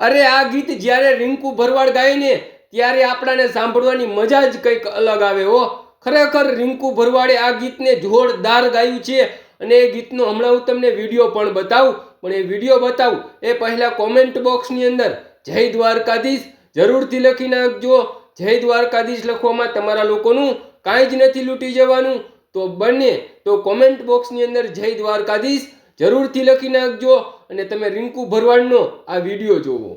અરે આ ગીત જ્યારે રિંકુ ભરવાડ ગાય ને, ત્યારે આપણાને સાંભળવાની મજા જ કંઈક અલગ આવે હો. ખરેખર રિંકુ ભરવાડે આ ગીતને જોરદાર ગાયું છે અને એ ગીતનો હમણાં હું તમને વીડિયો પણ બતાવું, પણ એ વીડિયો બતાવું એ પહેલાં કોમેન્ટ બોક્સની અંદર, જય દ્વારકાધીશ જરૂરથી લખી નાખજો. જય દ્વારકાધીશ લખવામાં તમારા લોકોનું કાંઈ જ નથી લૂંટી જવાનું. તો બને તો કોમેન્ટ બોક્સની અંદર, જય દ્વારકાધીશ જરૂરથી લખી નાખજો. અને તમે રિંકુ ભરવાડનો આ વીડિયો જોવો.